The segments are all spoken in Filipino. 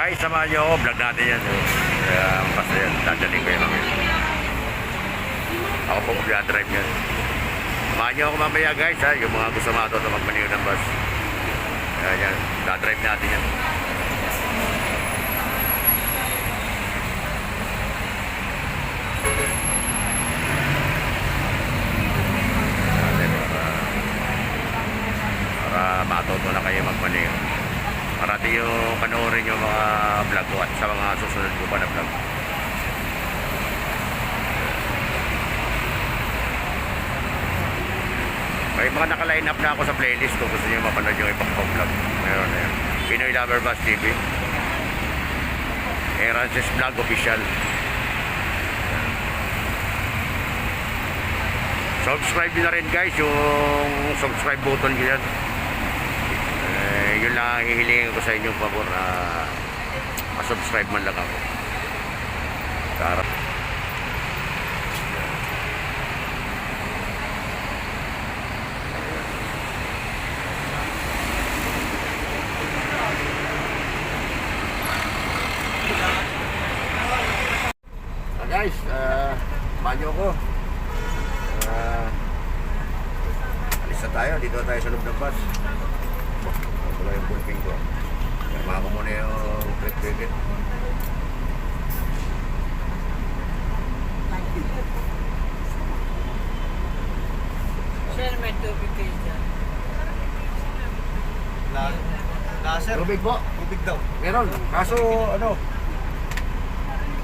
Guys, samahan nyo ako. Vlog natin yan. Eh. Kaya basta yan. Dadalhin ko yung mga. Ako po mag-drive yan. Samahan nyo ako mamaya guys ha. Yung mga gusto matuto magmaniw ng bus. Kaya yan. Dadrive natin yan. Natin para, para matuto na kayo magmaniw. Para di yung panoorin yung mga vlog ko at sa mga susunod ko pa na vlog. May naka-line up na ako sa playlist kung gusto niyo mapanood yung ibang pang vlog. Meron na yan. Pinoy Lover Bus TV. Erances Vlog Official. Subscribe nyo na rin guys yung subscribe button ko yan. Eh, yun lang ang hihilingin ko sa inyong pabor na masubscribe man lang ako. Sarap. Ah, guys, uh, banyo ko. Ah, alis na tayo. Dito na tayo sa loob ng bus. Ito lang yung bulking ko. Kaya ko muna yung ticket. Sir, may tubig kayo dyan. La laser. Tubig po. Tubig daw. Meron. Kaso, ano,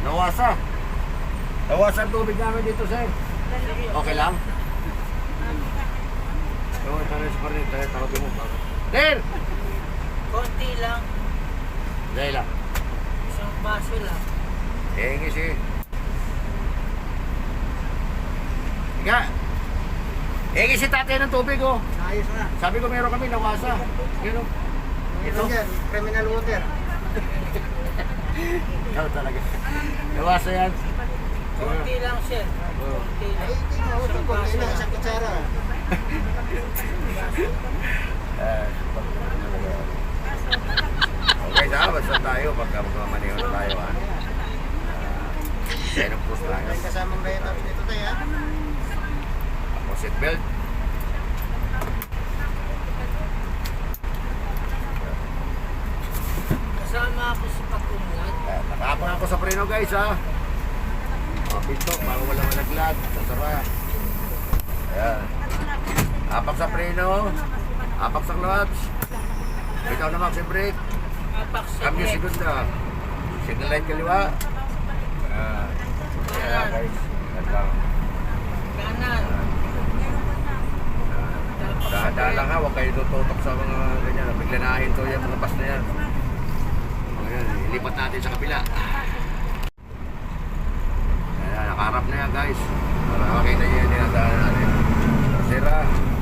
nawasa. Nawasa ang tubig namin dito, sir. Okay lang? Tayo sa parin. Tayo, tawagin mo. Sir! Konti lang. Dahil lang. Isang baso lang. Eh, kasi... Ika! Eh, kasi tatay ng tubig, oh. Ayos na. Sabi ko meron kami, nawasa. Yun, oh. Ito yan, criminal water. Ikaw talaga. Nawasa yan. Konti lang, sir. Konti Ay, lang. mo. Isang Kung baso ilang lang. isang kutsara. Eh, okay na, basta tayo. Pagka magmamaniho na tayo, ha. Kaya ng puso lang. May kasamang bayan namin dito tayo, ha? Ako seatbelt. Kasama ako sa. Eh, Nakapang ako sa preno, guys, ha. Mga pinto, bago wala malaglag. Sasara. Ayan. Apak sa preno. Apak sa clutch. Bitaw na maxi brake. Apak sa Cambio segunda. Signal light kaliwa. Ah. Ayan, guys. Yan lang. Kanan. Tapos sa Dahan-dahan lang ha, huwag kayo tututok sa mga ganyan. Bigla nahin to yung mga bus na yan. Ayan, ilipat natin sa kabila. Ayan, nakaharap na yan guys. Para makita nyo yung dinadaanan natin. Sira. Sana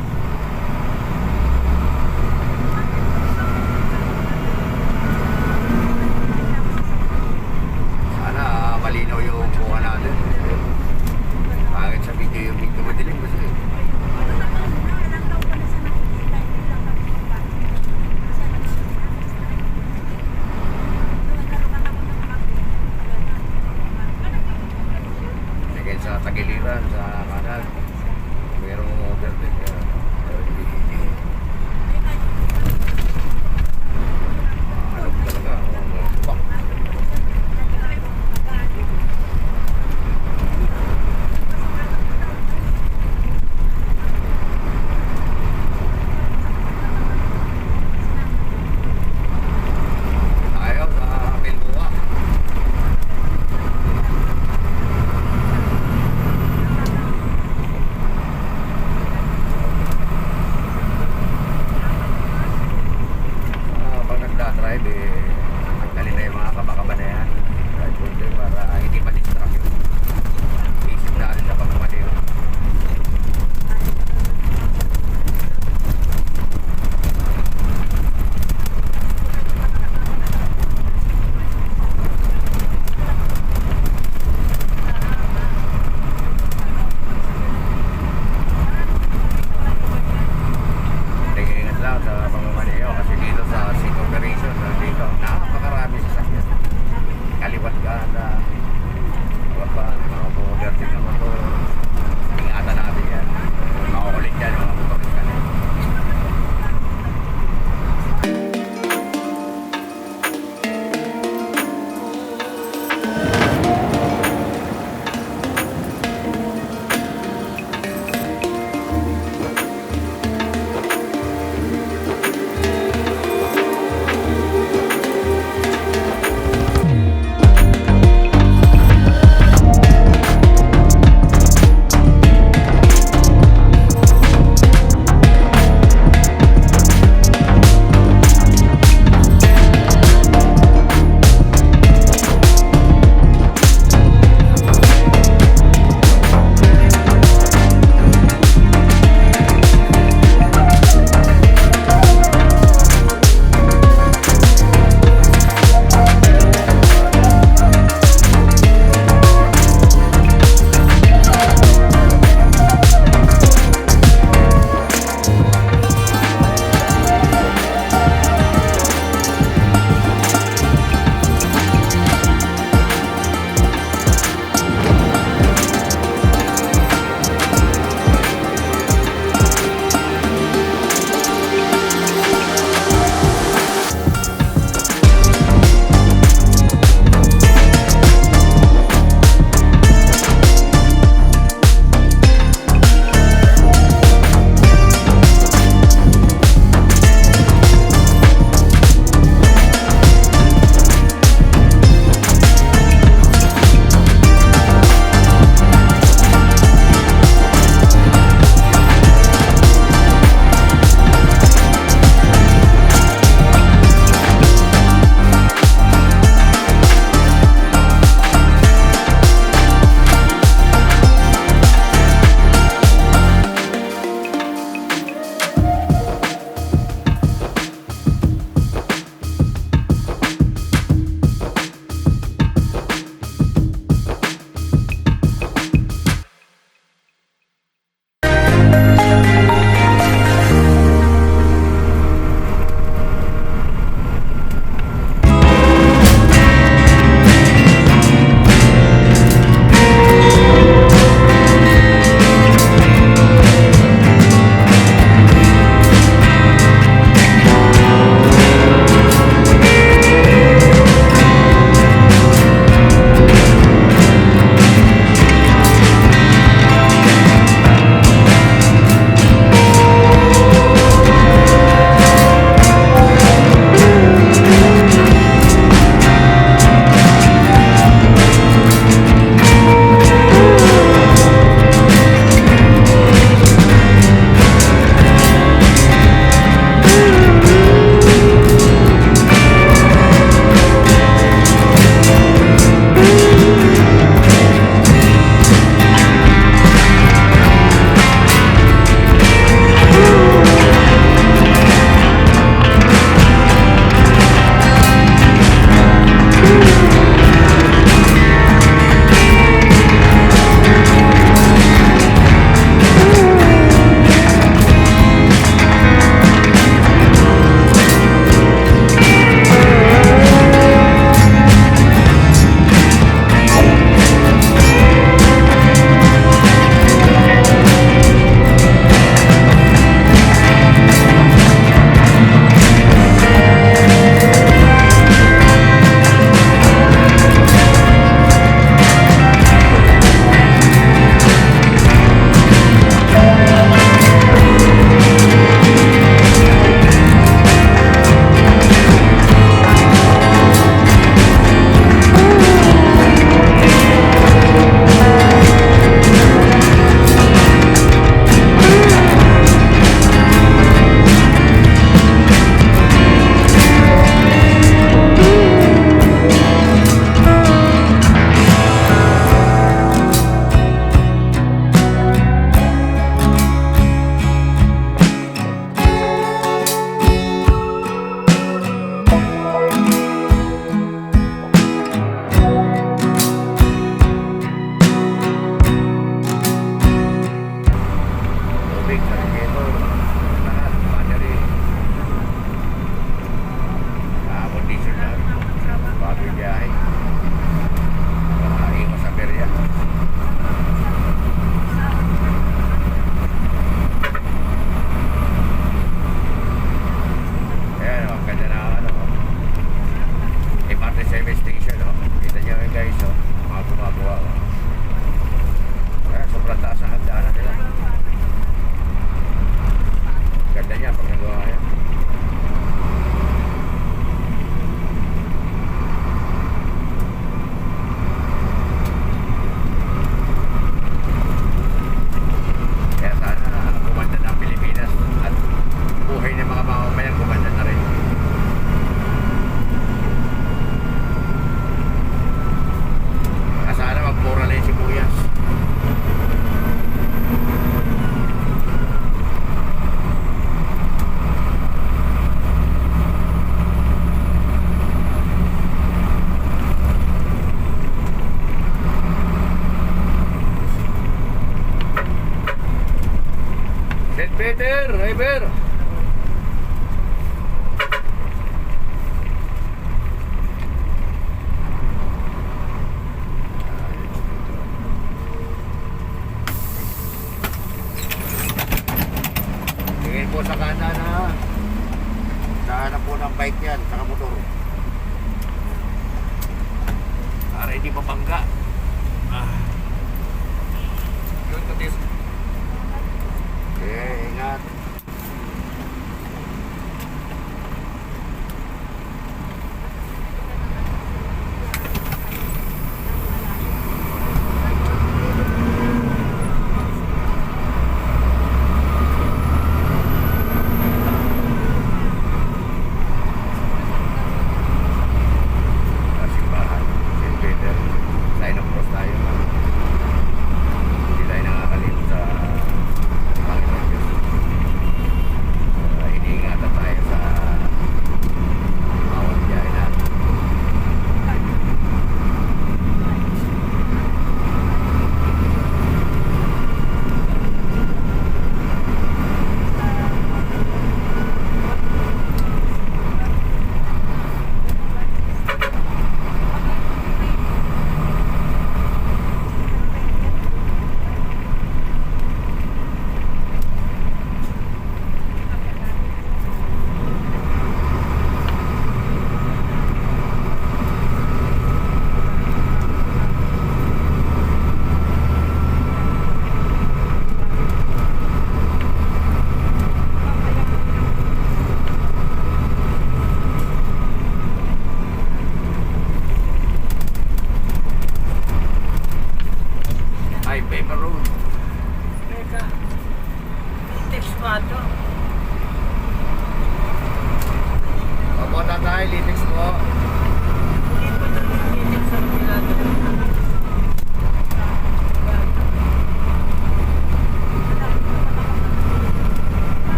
El Peter, ahí.